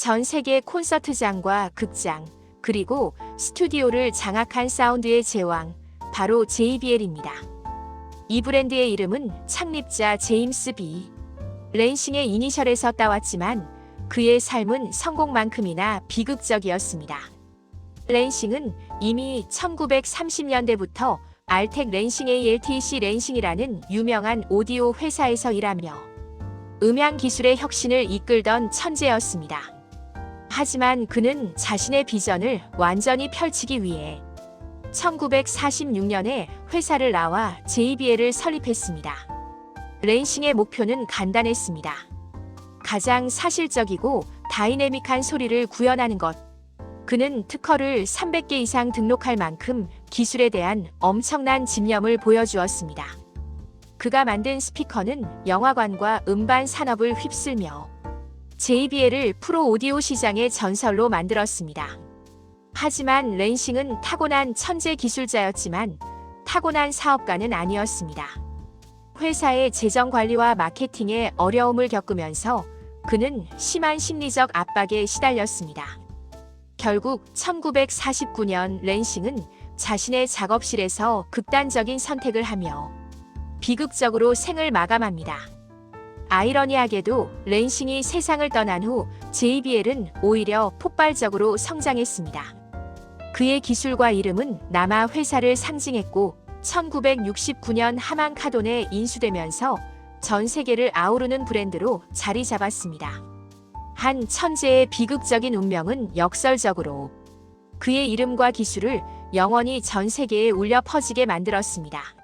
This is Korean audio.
전 세계 콘서트장과 극장, 그리고 스튜디오를 장악한 사운드의 제왕, 바로 JBL입니다. 이 브랜드의 이름은 창립자 제임스 B. 랜싱의 이니셜에서 따왔지만 그의 삶은 성공만큼이나 비극적이었습니다. 랜싱은 이미 1930년대부터 알텍 랜싱 ALTC 랜싱이라는 유명한 오디오 회사에서 일하며 음향 기술의 혁신을 이끌던 천재였습니다. 하지만 그는 자신의 비전을 완전히 펼치기 위해 1946년에 회사를 나와 JBL을 설립했습니다. 랜싱의 목표는 간단했습니다. 가장 사실적이고 다이내믹한 소리를 구현하는 것. 그는 특허를 300개 이상 등록할 만큼 기술에 대한 엄청난 집념을 보여주었습니다. 그가 만든 스피커는 영화관과 음반 산업을 휩쓸며 JBL을 프로 오디오 시장의 전설로 만들었습니다. 하지만 랜싱은 타고난 천재 기술자였지만 타고난 사업가는 아니었습니다. 회사의 재정 관리와 마케팅에 어려움을 겪으면서 그는 심한 심리적 압박에 시달렸습니다. 결국 1949년 랜싱은 자신의 작업실에서 극단적인 선택을 하며 비극적으로 생을 마감합니다. 아이러니하게도 랜싱이 세상을 떠난 후 JBL은 오히려 폭발적으로 성장했습니다. 그의 기술과 이름은 남아 회사를 상징했고 1969년 하만 카돈에 인수되면서 전 세계를 아우르는 브랜드로 자리 잡았습니다. 한 천재의 비극적인 운명은 역설적으로 그의 이름과 기술을 영원히 전 세계에 울려 퍼지게 만들었습니다.